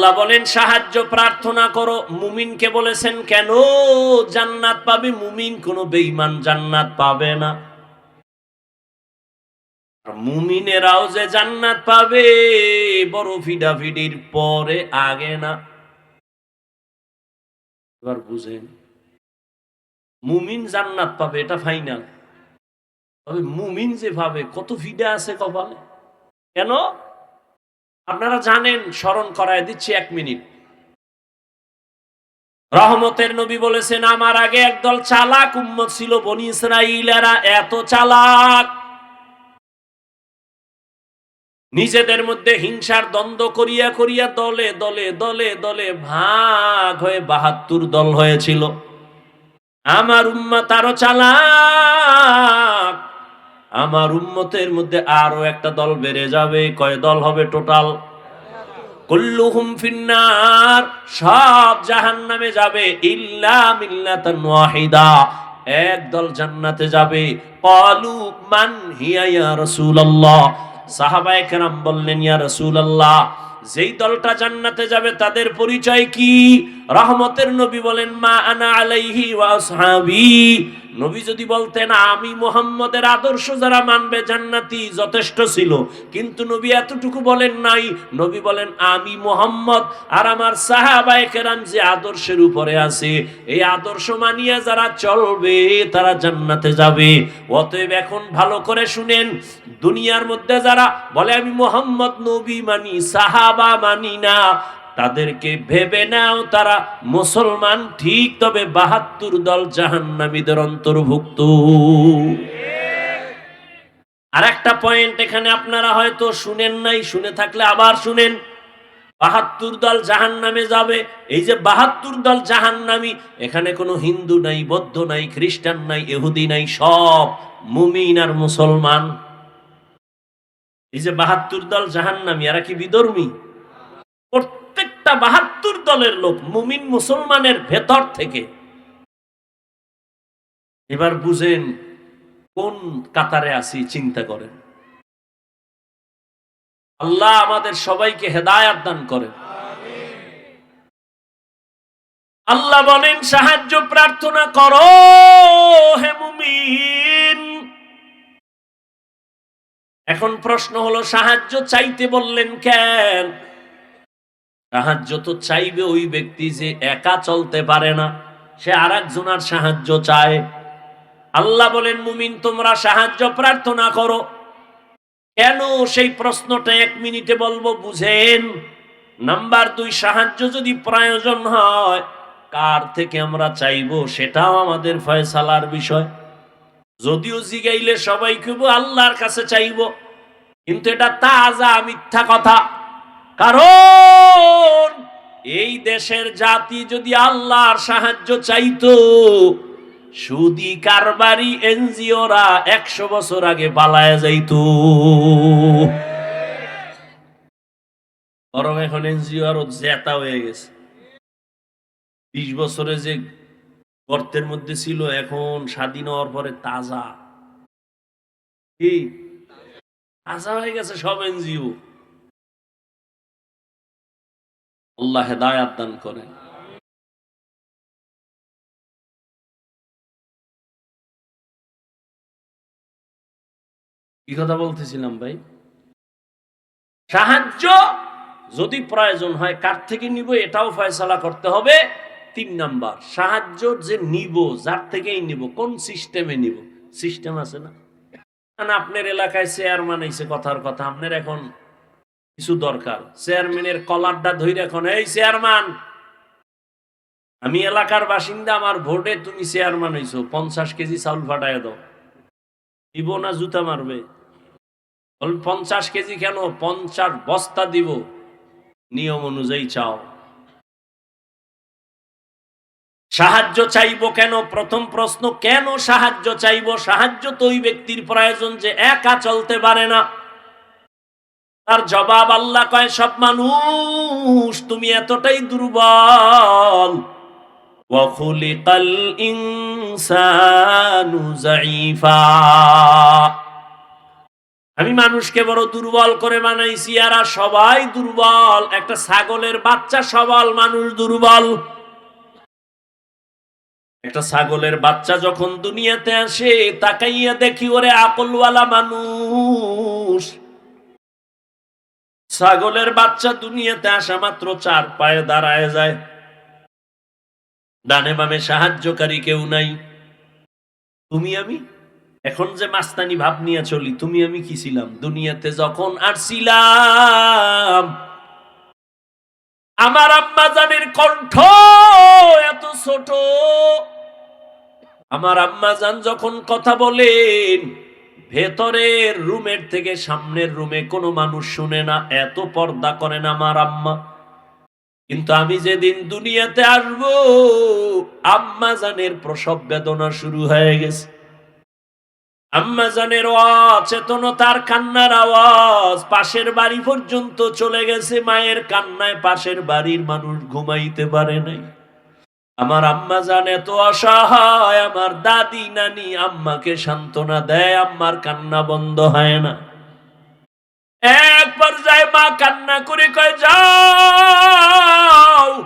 আল্লাহ বলেন, সাহায্য প্রার্থনা করো। মুমিনকে বলেছেন, কেন জান্নাত পাবে? মুমিন কোনো বেঈমান জান্নাত পাবে না। মুমিনেরাও যে জান্নাত পাবে, বড় ফিডাফিডির পরে আগে না। এবার বুঝেন, মুমিন জান্নাত পাবে, এটা ফাইনাল। তবে মুমিন যে ভাবে কত ফিডা আছে কপালে। কেন? আপনারা জানেন, স্মরণ করায় দিচ্ছি এক মিনিট। রহমতের নবী বলেছেন, আমার আগে একদল চালাক উম্মত ছিল, বনি ইসরাইলেরা এত চালাক। নিজেদের মধ্যে হিংসার দ্বন্দ্ব করিয়া করিয়া দলে দলে দলে দলে ভাগ হয়ে বাহাত্তর দল হয়েছিল। আমার উম্মা আরও চালাক। আমার উম্মতের মধ্যে আরও একটা দল বেড়ে যাবে। কয় দল হবে টোটাল? যাবে। জান্নাতে যাবে। মান হিয়া বললেন যেই দলটা জান্নাতে যাবে তাদের পরিচয় কি? রহমতের নবী বলেন, মা আনা আলাইহি নবী যদি বলতেন, আমি মোহাম্মদের আদর্শ যারা মানবে জান্নাতি যথেষ্ট ছিল। কিন্তু নবী এতটুকু বলেন নাই। নবী বলেন, আমি মোহাম্মদ আর আমার সাহাবায়ে যে আদর্শের উপরে আছে, এই আদর্শ মানিয়া যারা চলবে, তারা জান্নাতে যাবে। অতএব এখন ভালো করে শুনেন, দুনিয়ার মধ্যে যারা বলে, আমি মোহাম্মদ নবী মানি, সাহাবা মানি না তাদেরকে ভেবে নাও তারা মুসলমান, ঠিক তবে বাহাত্তর দল জাহান্নামীদের অন্তর্ভুক্ত। আর একটা পয়েন্ট এখানে আপনারা হয়তো শুনেন নাই, শুনে থাকলে আবার শুনেন। বাহাত্তর দল জাহান নামে যাবে, এই যে বাহাত্তর দল জাহান্নামী, এখানে কোনো হিন্দু নাই, বৌদ্ধ নাই, খ্রিস্টান নাই এহুদি নাই, সব মুমিন আর মুসলমান। এই যে বাহাত্তর দল জাহান্নামী, এরা কি বিধর্মী? প্রত্যেকটা বাহাত্তর দলের লোক মুমিন মুসলমানের ভেতর থেকে। এবার বুঝেন কোন কাতারে আছি, চিন্তা করেন। আল্লাহ আমাদের সবাইকে হেদায়াত দান করেন। আল্লাহ বলেন, সাহায্য প্রার্থনা করো, হে মুমিন। এখন প্রশ্ন হলো, সাহায্য চাইতে বললেন কেন? সাহায্য তো চাইবে ওই ব্যক্তি যে একা চলতে পারে না। সে আর একজনার সাহায্য চায়। আল্লাহ বলেন, মুমিন, তোমরা সাহায্য প্রার্থনা করো। কেন সেই প্রশ্নটা এক মিনিটে বলব, বুঝেন? নাম্বার দুই, সাহায্য যদি প্রয়োজন হয়, কার থেকে আমরা চাইব সেটাও আমাদের ফয়সালার বিষয়। যদিও জিগাইলে সবাই কেবো আল্লাহর কাছে চাইব, কিন্তু এটা তাজা মিথ্যা কথা। কারণ এই দেশের জাতি যদি আল্লাহর সাহায্য চাইতো, সুদি কারবারি এনজিওরা একশো বছর আগে পালায় যাইতো। বরং এখন এনজিও আরও জেতা হয়ে গেছে। বিশ বছরে যে গর্তের মধ্যে ছিল, এখন স্বাধীন হওয়ার পরে তাজা। কি? তাজা হয়ে গেছে সব এনজিও। আল্লাহ হেদায়াত দান করেন কি কথা বলতেছিলাম ভাই? সাহায্য যদি প্রয়োজন হয়, কার থেকে নিব এটাও ফয়সালা করতে হবে। তিন নাম্বার, সাহায্য যে নিব, যার থেকেই নিব, কোন সিস্টেমে নিব? সিস্টেম আছে না? আপনার এলাকায় চেয়ারম্যান এসে কথার কথা, আপনার এখন কিছু দরকার। চেয়ারম্যানের কলারটা ধরে এখন, এই চেয়ারম্যান, আমি এলাকার বাসিন্দা, আমার ভোটে তুমি চেয়ারম্যান হইছো, পঞ্চাশ কেজি চাউল ফাটায় দাও। দিব না জুতা মারবে? পঞ্চাশ কেজি কেন? পঞ্চাশ বস্তা দিব। নিয়ম অনুযায়ী চাও। সাহায্য চাইব কেন? প্রথম প্রশ্ন, কেন সাহায্য চাইব? সাহায্য তো ওই ব্যক্তির প্রয়োজন যে একা চলতে পারে না। তার জবাব আল্লাহ কয়, সব মানুষ তুমি এতটাই দুর্বল। আমি মানুষকে বড় দুর্বল করে বানাইছি, এরা সবাই দুর্বল। একটা ছাগলের বাচ্চা সবল, মানুষ দুর্বল। একটা ছাগলের বাচ্চা যখন দুনিয়াতে আসে, তাকাইয়া দেখি, ওরে আকলওয়ালা মানুষ। ছাগলের বাচ্চা দুনিয়াতে আসা মাত্র চার পায়ে দাঁড়ায় যায়। ডানে বামে সাহায্যকারী কেউ নাই। তুমি আমি? এখন যে মাস্তানি ভাব নিয়ে চলি, তুমি আমি কি ছিলাম? দুনিয়াতে যখন আসছিলাম আমার আম্মা জানের কণ্ঠ এত ছোট। আমার আম্মা জান যখন কথা বলেন ভেতরের রুমের থেকে সামনের রুমে কোনো মানুষ শুনে না, এত পর্দা করেন আমার আম্মা। কিন্তু আমি যেদিন দুনিয়াতে আসব, আম্মা জানের প্রসব বেদনা শুরু হয়ে গেছে। আম্মা জানের অচেতনতার কান্নার আওয়াজ পাশের বাড়ি পর্যন্ত চলে গেছে, মায়ের কান্নায় পাশের বাড়ির মানুষ ঘুমাইতে পারে নাই। আমার আম্মা জান এত অসহায় আমার দাদি, নানি, আম্মাকে সান্ত্বনা দেয়, আম্মার কান্না বন্ধ হয় না। এক পর্যায়ে মা কান্না করে কয়, যাও।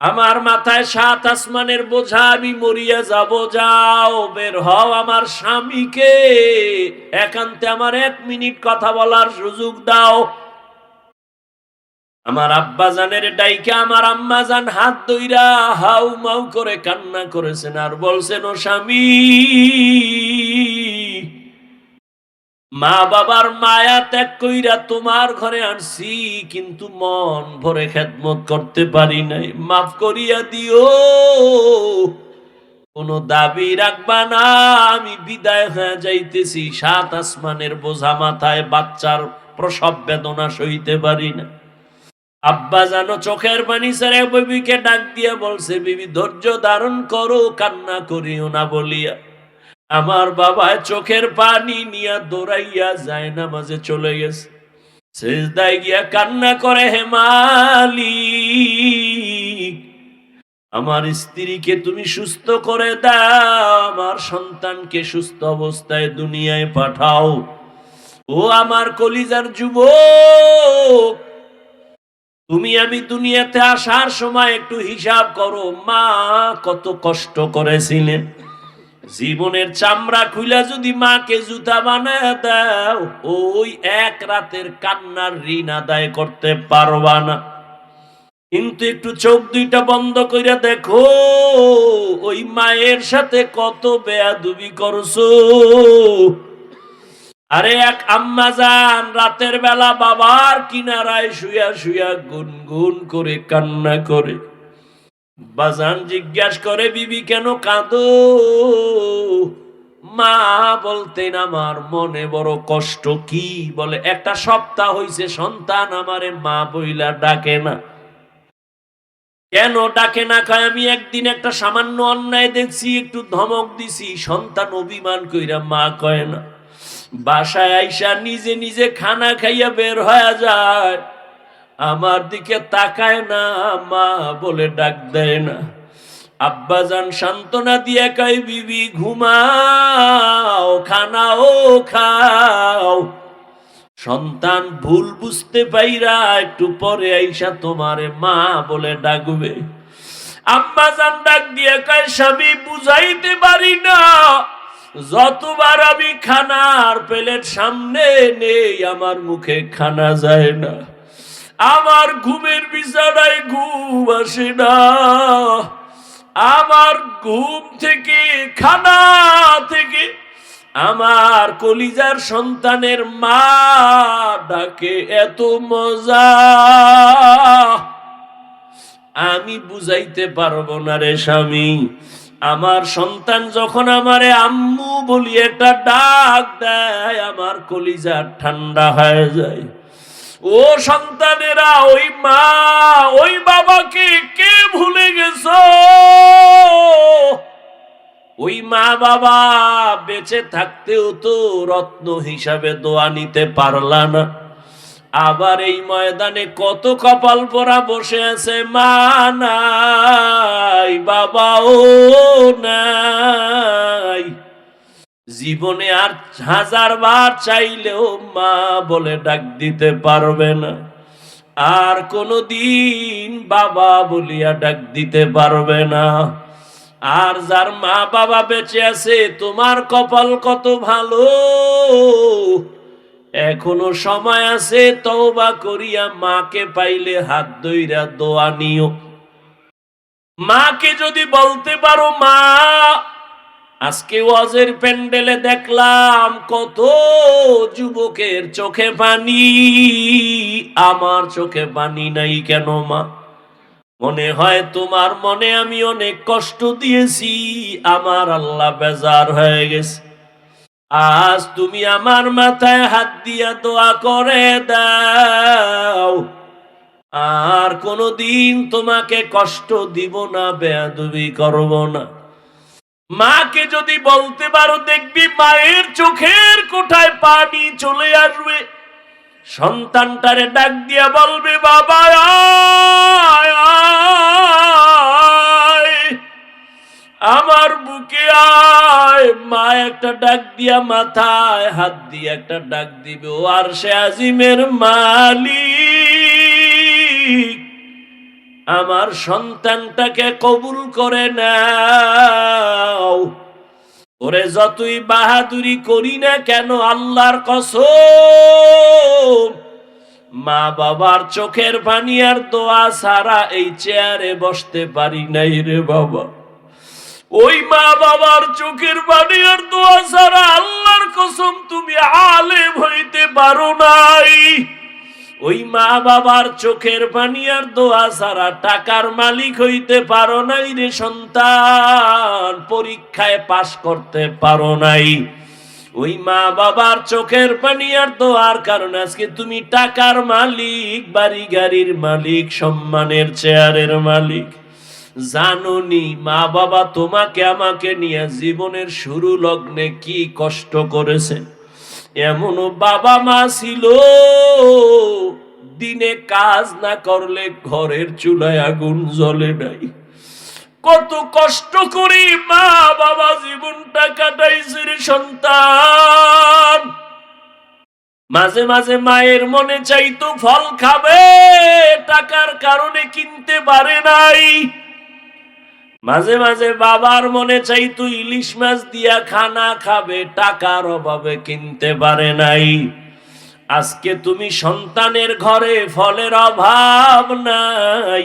আমার মাথায় সাত আসমানের বোঝা, আমি মরিয়া যাব, যাও, বের হও আমার স্বামীকে। একান্তে আমার এক মিনিট কথা বলার সুযোগ দাও। আমার আব্বা জানের ডাইকে আমার আম্মা জান হাত দইরা হাউ মাউ করে কান্না করেছেন আর বলছেন, ও স্বামী, মা বাবার মায়া ত্যাগ কইরা তোমার ঘরে আনছি, কিন্তু মন ভরে খেদমত করতে পারি নাই। মাফ করিয়া দিও। কোনো দাবি রাখবা না, আমি বিদায় হয়ে যাইতেছি। সাত আসমানের বোঝা মাথায় বাচ্চার প্রসব বেদনা সইতে পারি না। আব্বা জানো, চোখের পানি ছেড়ে বিবিকে ডাক দিয়া বলছে, বিবি, ধৈর্য ধারণ করো, কান্না করিও না বলিয়া। আমার বাবা চোখের পানি নিয়া দৌড়াইয়া যায় না মাঝে চলে গেছে। শেষদায় গিয়া কান্না করে হেমালি আমার স্ত্রীকে তুমি সুস্থ করে দাও, আমার সন্তানকে সুস্থ অবস্থায় দুনিয়ায় পাঠাও। ও আমার কলিজার যুবক তুমি আমি দুনিয়াতে আসার সময় একটু হিসাব করো, মা কত কষ্ট করেছিলেন জীবনের চামড়া খুইলা যদি মাকে জুতা বানায় দাও, ওই এক রাতের কান্নার ঋণ আদায় করতে পারবা না। কিন্তু একটু চোখ দুইটা বন্ধ কইরা দেখো, ওই মায়ের সাথে কত বেয়াদুবি করছ। আরে এক আম্মা যান, রাতের বেলা বাবার কিনারায় শুয়া শুয়া গুনগুন করে, কান্না করে। বাজান জিজ্ঞাস করে, বিবি, কেন কাঁদো? মা বলতেন, আমার মনে বড় কষ্ট কি? বলে, একটা সপ্তাহ হইছে, সন্তান আমারে মা বইলা ডাকে না। কেন ডাকে না কয়, আমি একদিন একটা সামান্য অন্যায় দেখছি, একটু ধমক দিছি, সন্তান অভিমান কইরা মা কয় না। বাসায় আইসা নিজে নিজে খানা খাইয়া বের হয়ে যায়। আমার দিকে তাকায় না, মা বলে ডাক দেয় না। আব্বা যান সান্ত্বনা দিয়ে কয়, বিবি, ঘুমাও, খানাও খাও। সন্তান ভুল বুঝতে পাইরা একটু পরে আইসা তোমারে মা বলে ডাকবে। যান ডাক দিয়ে কয়, স্বামী, বুঝাইতে পারি না। যতবার আমি খানার প্লেট সামনে নেই, আমার মুখে খানা যায় না। আমার ঘুমের বিছানায় ঘুম আসে না। আমার ঘুম থেকে, খানা থেকে আমার কলিজার সন্তানের মা ডাকে, এত মজা। আমি বুঝাইতে পারব না রে স্বামী আমার সন্তান যখন আমারে আম্মু বলি একটা ডাক দেয়, আমার কলিজা ঠান্ডা হয়ে যায়। ও সন্তানেরা, ওই মা, ওই বাবাকে কে ভুলে গেছ? ওই মা বাবা বেঁচে থাকতেও তো রত্ন হিসাবে দোয়া নিতে পারলা না। আবার এই ময়দানে কত কপাল পরা বসে আছে? মা নাই, বাবাও নাই। জীবনে আর হাজার বার চাইলেও মা বলে ডাক দিতে পারবে না। আর কোনো দিন বাবা বলিয়া ডাক দিতে পারবে না। আর যার মা বাবা বেঁচে আছে, তোমার কপাল কত ভালো? এখনও সময় আছে তওবা করিয়া মাকে পাইলে হাত দইরা দোয়া নিও। মাকে যদি বলতে পারো, মা, আজকে ওয়াজের প্যান্ডেলে দেখলাম কত যুবকের চোখে পানি, আমার চোখে পানি নাই কেন, মা? মনে হয় তোমার মনে আমি অনেক কষ্ট দিয়েছি, আমার আল্লাহ বেজার হয়ে গেছে। আজ তুমি আমার মাথায় হাত দিয়া দোয়া করে দাও আর কোনোদিন তোমাকে কষ্ট দিব না, বেয়াদবি করব না মাকে যদি বলতে পারো, দেখবি মায়ের চোখের কোঠায় পানি চলে আসবে সন্তানটারে ডাক দিয়া বলবে, বাবা। আমার বুকে আয়, মা একটা ডাক দিয়া মাথায় হাত দিয়ে একটা ডাক দিবে, ও আর সে আজিমের মালিক। আমার সন্তানটাকে কবুল করে নাও। ওরে যতই বাহাদুরি করি না কেন, আল্লাহর কসম মা বাবার চোখের পানি আর দোয়া সারা এই চেয়ারে বসতে পারি নাই রে বাবা। ওই মা বাবার চোখের পানি আর দোয়া সারা আল্লাহর কসম তুমি আলেম হইতে পারো নাই। ওই মা বাবার চোখের পানি আর দোয়া সারা টাকার মালিক হইতে পারো নাই রে সন্তান, পরীক্ষায় পাশ করতে পারো নাই। ওই মা বাবার চোখের পানি আর দোয়ার কারণে আজকে তুমি টাকার মালিক বাড়ি গাড়ির মালিক, সম্মানের চেয়ারের মালিক। জানুনি মা বাবা তোমাকে আমাকে নিয়ে জীবনের শুরু লগ্নে কি কষ্ট করেছে। এমনও বাবা মা ছিল, দিনে কাজ না করলে ঘরের চুলায় আগুন জ্বলে নাই। কত কষ্ট করি মা বাবা জীবনটা কাটাইছে সন্তান। মাঝে মাঝে মায়ের মনে চাইতো ফল খাবে, টাকার কারণে কিনতে পারে নাই। মাঝে মাঝে বাবার মনে চাইতো ইলিশ মাছ দিয়া খানা খাবে, টাকার অভাবে কিনতে পারে নাই। আজকে তুমি সন্তানের ঘরে ফলের অভাব নাই,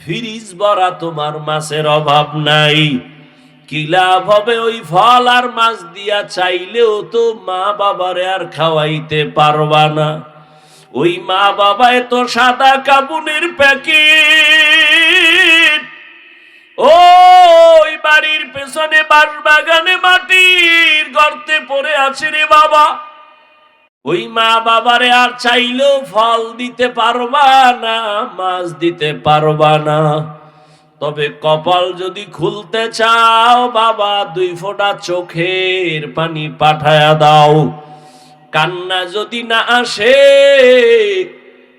ফ্রিজ ভরা তোমার মাছের অভাব নাই। কি লাভ হবে ওই ফল আর মাছ দিয়া? চাইলেও তো মা বাবারে আর খাওয়াইতে পারবা না। ওই মা বাবায় তো সাদা কাপুনের প্যাকেট ওই বাড়ির পেছনে বাস বাগানে মাটির গর্তে পড়ে আছে রে বাবা। ওই মা বাবারে আর চাইলেও ফল দিতে পারবা না, মাছ দিতে পারবা না। তবে কপাল যদি খুলতে চাও, বাবা, দুই ফোঁটা চোখের পানি পাঠায়া দাও। কান্না যদি না আসে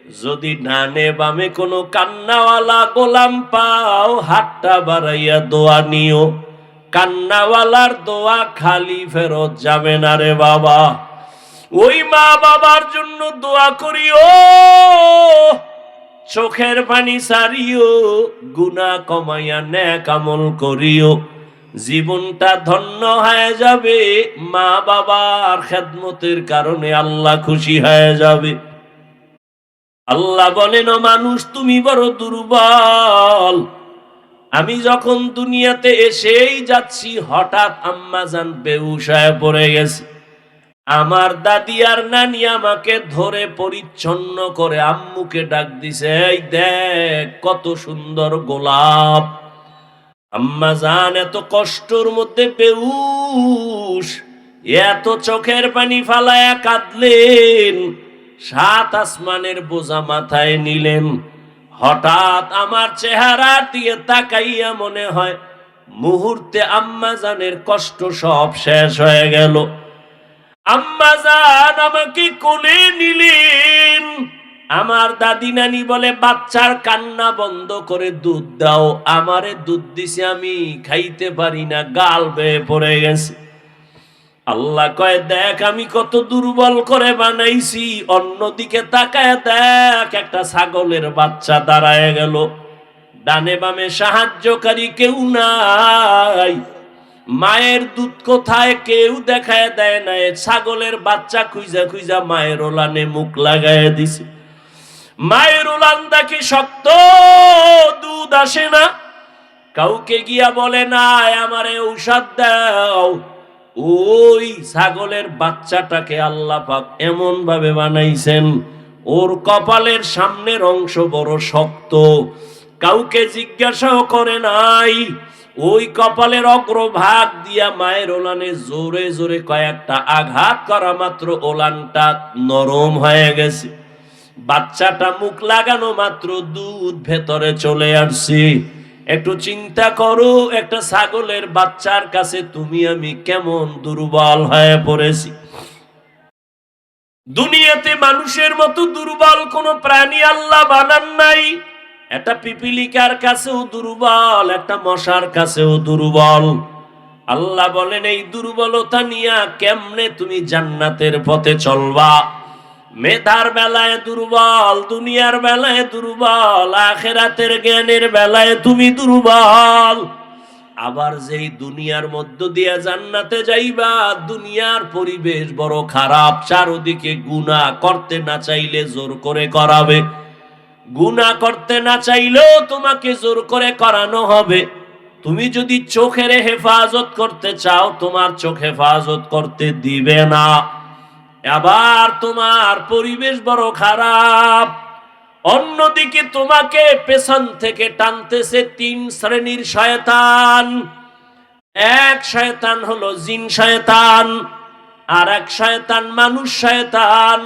যদি ডানে বামে কোনো কান্নাওয়ালা গোলাম পাও, হাতটা বাড়াইয়া দোয়া নিও। কান্নাওয়ালার দোয়া খালি ফেরত যাবে না রে বাবা। ওই মা বাবার জন্য দোয়া করিও। চোখের পানি সারিও গুনা কমাইয়া ন্যাক আমল করিও। জীবনটা ধন্য হয়ে যাবে, মা বাবার খেদমতের কারণে আল্লাহ খুশি হয়ে যাবে। আল্লাহ বলেন, "ও মানুষ, তুমি বড় দুর্বল। আমি যখন দুনিয়াতে এসেই যাচ্ছি, হঠাৎ আম্মা জান বেউসায় পড়ে গেছে। আমার দাদি আর নানি আমাকে ধরে পরিচ্ছন্ন করে আম্মুকে ডাক দিছে, এই দেখ, কত সুন্দর গোলাপ। আম্মা জান এত কষ্টর মধ্যে বেউস এত চোখের পানি ফালায়া কাঁদলেন। সাত আসমানের বোঝা মাথায় নিলেন। হঠাৎ আমার চেহারা দিয়ে তাকাইয়া মনে হয়, মুহূর্তে আম্মা জানের কষ্ট সব শেষ হয়ে গেল। আম্মা জান আমাকে কোলে নিলেন। আমার দাদি নানি বলে, বাচ্চার কান্না বন্ধ করে দুধ দাও, আমারে দুধ দিছে আমি, খাইতে পারি না, গাল বেয়ে পড়ে গেছে। আল্লাহ কয়, দেখ, আমি কত দুর্বল করে বানাইছি। অন্যদিকে তাকায়, দেখ, একটা ছাগলের বাচ্চা দাঁড়ায় গেল। ডানে বামে সাহায্যকারী কেউ নাই। মায়ের দুধ কোথায় কেউ দেখায় দেয় না ছাগলের বাচ্চা খুঁজা খুঁজা মায়ের ওলানে মুখ লাগায় দিছে। মায়ের ওলান দেখি শক্ত, দুধ আসে না। কাউকে গিয়া বলে না আমারে ঔষধ দাও। ওই ছাগলের বাচ্চাটাকে আল্লাহ পাক এমন ভাবে বানাইছেন, ওর কপালের সামনের অংশ বড় শক্ত, কাউকে জিজ্ঞাসাও করে নাই, ওই কপালের অগ্রভাগ দিয়া মায়ের ওলানে জোরে জোরে কয়েকটা আঘাত করা মাত্র ওলানটা নরম হয়ে গেছে। বাচ্চাটা মুখ লাগানো মাত্র দুধ ভেতরে চলে আসছে। একটু চিন্তা করো, একটা ছাগলের বাচ্চার কাছে তুমি আমি কেমন দুর্বল হয়ে পড়েছি। দুনিয়াতে মানুষের মতো দুর্বল কোন প্রাণী আল্লাহ বানান নাই। একটা পিপিলিকার কাছেও দুর্বল, একটা মশার কাছেও দুর্বল। আল্লাহ বলেন, এই দুর্বলতা নিয়া কেমনে তুমি জান্নাতের পথে চলবা? মেধার বেলায় দুর্বল, দুনিয়ার বেলায় দুর্বল, আখেরাতের জ্ঞানের বেলায় তুমি দুর্বল। আবার যেই দুনিয়ার মধ্য দিয়া জান্নাতে যাইবা, দুনিয়ার পরিবেশ বড় খারাপ, চারদিকে গুনাহ করতে না চাইলে জোর করে করাবে। গুনাহ করতে না চাইলেও তোমাকে জোর করে করানো হবে। তুমি যদি চোখের হেফাজত করতে চাও, তোমার চোখ হেফাজত করতে দিবে না। আবার তোমার পরিবেশ বড় খারাপ। অন্যদিকে তোমাকে পেছন থেকে টানতেছে তিন শ্রেণির শয়তান। এক শয়তান হলো জিন শয়তান, আর এক শয়তান মানুষ শয়তান,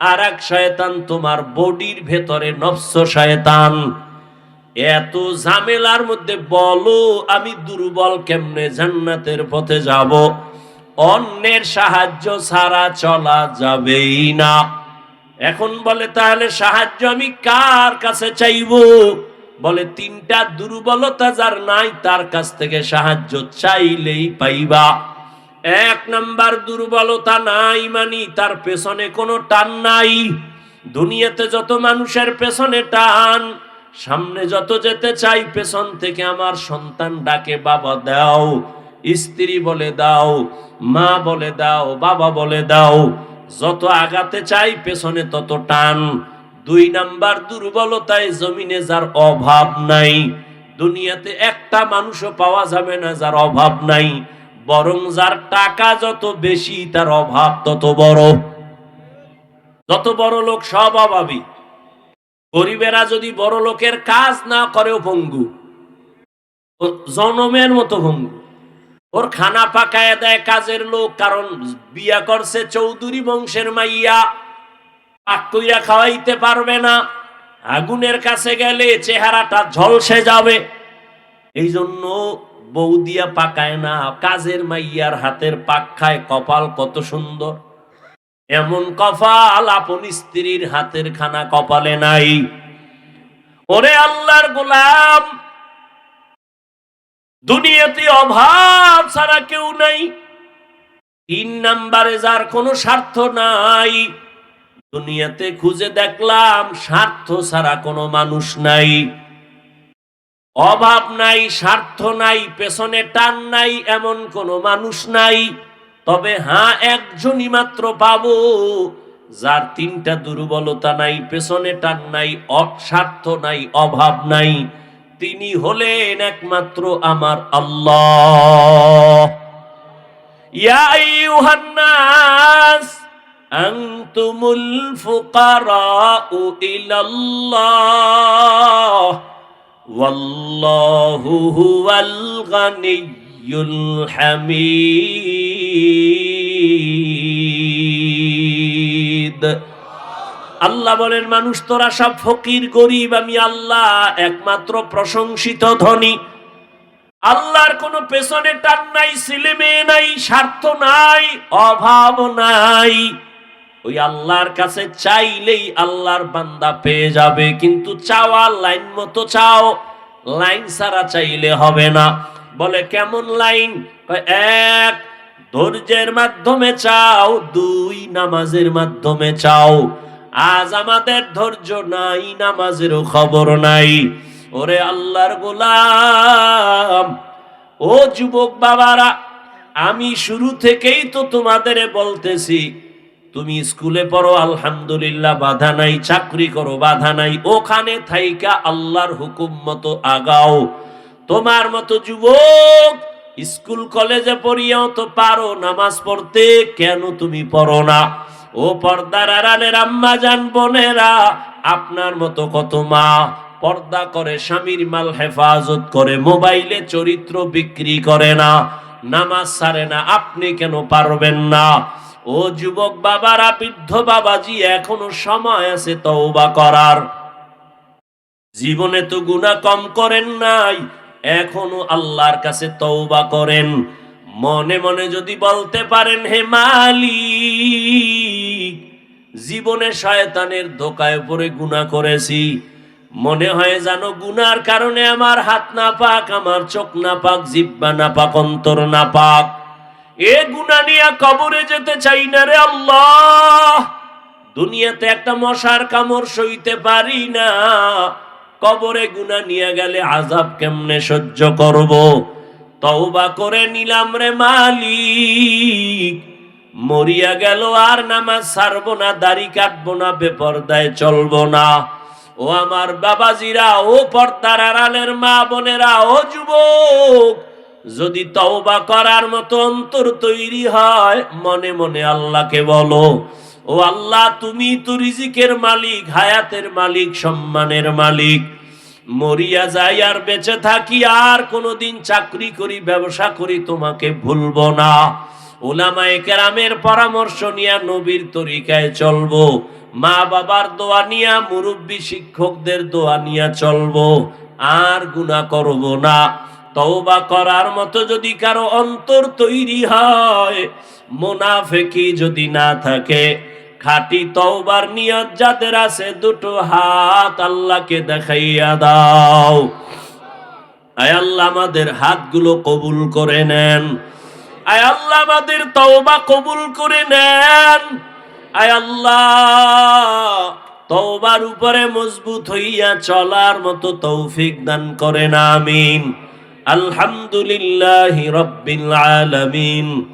আর এক শয়তান তোমার বডির ভেতরে নফস শয়তান। এত ঝামেলার মধ্যে বলো, আমি দুর্বল কেমনে জান্নাতের পথে যাব? অন্যের সাহায্য ছাড়া চলা যাবেই না। এখন বলে, তাহলে সাহায্য আমি কার কাছে চাইব? বলে, তিনটা দুর্বলতা যার নাই, তার কাছ থেকে সাহায্য চাইলেই পাইবা। এক নাম্বার দুর্বলতা নাই মানি, তার পেছনে কোনো টান নাই। দুনিয়াতে যত মানুষের পেছনে টান, সামনে যত যেতে চাই, পেছন থেকে আমার সন্তান ডাকে বাবা দাও। স্ত্রী বলে দাও, মা বলে দাও, বাবা বলে দাও, যত আগাতে চাই পেছনে তত টান। দুই নাম্বার দুর্বলতায় জমিনে যার অভাব নাই, দুনিয়াতে একটা মানুষও পাওয়া যাবে না যার অভাব নাই, বরং যার টাকা যত বেশি, তার অভাব তত বড়। যত বড় লোক সব অভাবী। গরিবেরা যদি বড় লোকের কাজ না করেও ভঙ্গু জনমের মতো ভঙ্গু ওর খানা পাকায় দেয় কাজের লোক, কারণ বিয়া করছে চৌধুরী বংশের মাইয়া। পাক কইরা খাওয়াইতে পারবে না। আগুনের কাছে গেলে চেহারাটা ঝলসে যাবে। এই জন্য বউ দিয়া পাকায় না, কাজের মাইয়ার হাতের পাক খায়, কপাল কত সুন্দর। এমন কপাল আপন স্ত্রীর হাতের খানা কপালে নাই। ওরে আল্লাহর গোলাম! দুনিয়াতে অভাব ছাড়া কেউ নাই। তিন নাম্বারে যার কোনো স্বার্থ নাই। দুনিয়াতে খুঁজে দেখলাম স্বার্থ ছাড়া কোনো মানুষ নাই। অভাব নাই, স্বার্থ নাই, পেছনে টান নাই, এমন কোনো মানুষ নাই। তবে হ্যাঁ একজনই মাত্র পাবো, যার তিনটা দুর্বলতা নাই, পেছনে টান নাই, অস্বার্থ নাই, অভাব নাই। তিনি হলেন একমাত্র আমার আল্লাহ। ইয়া আইয়ুহান নাস আনতুমুল ফুকারাউ ইলাল্লাহ, ওয়াল্লাহু হুয়াল গানিয়্যুল হামিদ। আল্লাহ বলেন, মানুষ তোরা সব ফকির, গরিব, আমি আল্লাহ একমাত্র প্রশংসিত ধনী। আল্লাহর কোনো পেছনে টান নাই ছেলে মেয়ে নাই, স্বার্থ নাই, অভাব নাই। ওই আল্লাহর কাছে চাইলেই আল্লাহর বান্দা পেয়ে যাবে, কিন্তু চাওয়া, লাইন মতো চাও, লাইন ছাড়া চাইলে হবে না। বলে, কেমন লাইন? এক, ধৈর্যের মাধ্যমে চাও, দুই, নামাজের মাধ্যমে চাও। আজ আমাদের ধৈর্য নাই, নামাজেরও খবর নাই। ওরে আল্লাহর গোলাম, ও যুবক বাবারা, আমি শুরু থেকেই তো তোমাদের বলতেছি, তুমি স্কুলে পড়ো, আলহামদুলিল্লাহ, বাধা নাই, চাকরি করো, বাধা নাই, ওখানে থাইকা আল্লাহর হুকুম মতো আগাও। তোমার মতো যুবক, স্কুল কলেজে পড়িয়াও তো পারো, নামাজ পড়তে, কেন তুমি পড়ো না? ও পর্দার আড়ালের আম্মা জান বোনেরা, আপনার মতো কত মা? পর্দা করে স্বামীর মাল হেফাজত করে, মোবাইলে চরিত্র বিক্রি করে না, নামাজ সারে না, আপনি কেন পারবেন না? ও যুবক বাবারা, বৃদ্ধ বাবাজি, এখনও সময় আছে তওবা করার। জীবনে তো গুণা কম করেন নাই, এখনও আল্লাহর কাছে তওবা করেন। মনে মনে যদি বলতে পারেন, হে মালিক, জীবনে শয়তানের ধোকায় পড়ে গুণা করেছি। মনে হয় জানো গুনার কারণে আমার হাত না পাক আমার চোখ না পাক জিব্বা না পাক অন্তর না পাক এ গুণা নিয়ে কবরে যেতে চাই না রে আল্লাহ। দুনিয়াতে একটা মশার কামড় সইতে পারি না। কবরে গুণা নিয়ে গেলে আজাব কেমনে সহ্য করব? তওবা করে নিলাম রে মালিক। মরিয়া গেল আর নামাজ ছাড়বো না, দাড়ি কাটবো না, বেপরদায় চলবো না। ও আমার বাবাজিরা, ও পর্দার আড়ালের মা বোনেরা, ও যুবক, যদি তওবা করার মতো অন্তর তৈরি হয়, মনে মনে আল্লাহকে বলো, ও আল্লাহ তুমি তো রিজিকের মালিক, হায়াতের মালিক, সম্মানের মালিক। মরিয়া যাই আর বেঁচে থাকি, আর কোনোদিন চাকরি করি, ব্যবসা করি, তোমাকে ভুলবো না। ওলামায়ে কেরামের পরামর্শ নিয়ে নবীর তরিকায় চলবো। মা বাবার দোয়া নিয়া মুরব্বী শিক্ষকদের দোয়া নিয়া চলবো। আর গুণা করব না। তওবা করার মতো যদি কারও অন্তর তৈরি হয়, মোনাফেকি যদি না থাকে খাটি তওবার নিয়ত যাদের আছে দুটো হাত আল্লাহকে দেখাইয়া দাও। আয় আল্লাহ আমাদের হাতগুলো কবুল করে নেন। আয় আল্লাহ আমাদের তওবা কবুল করে নেন। আয় আল্লাহ তওবার উপরে মজবুত হইয়া চলার মতো তৌফিক দান করেন, আমিন। আলহামদুলিল্লাহ রব্বিল আলামিন।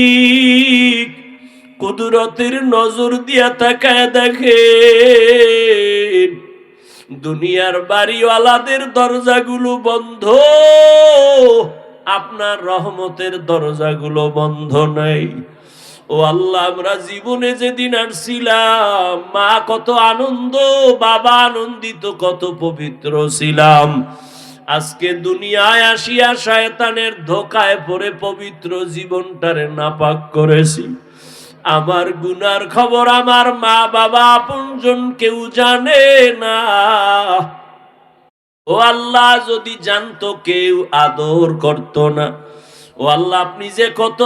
কুদরতের নজর দিয়া তাকায় দেখে দুনিয়ার বাড়িওয়ালাদের দরজাগুলো বন্ধ, আপনার রহমতের দরজাগুলো বন্ধ নাই। ও আল্লাহ, আমরা জীবনে যেদিন আসছিলাম, মা কত আনন্দ, বাবা আনন্দিত, কত পবিত্র ছিলাম। আজকে দুনিয়ায় আসিয়া শয়তানের ধোকায় পড়ে পবিত্র জীবনটারে নাপাক করেছি। আমার গুনার খবর আমার মা বাবা আপনজন কেউ জানে না। ও আল্লাহ যদি জানতো কেউ আদর করতো না। ও আল্লাহ আপনি যে কত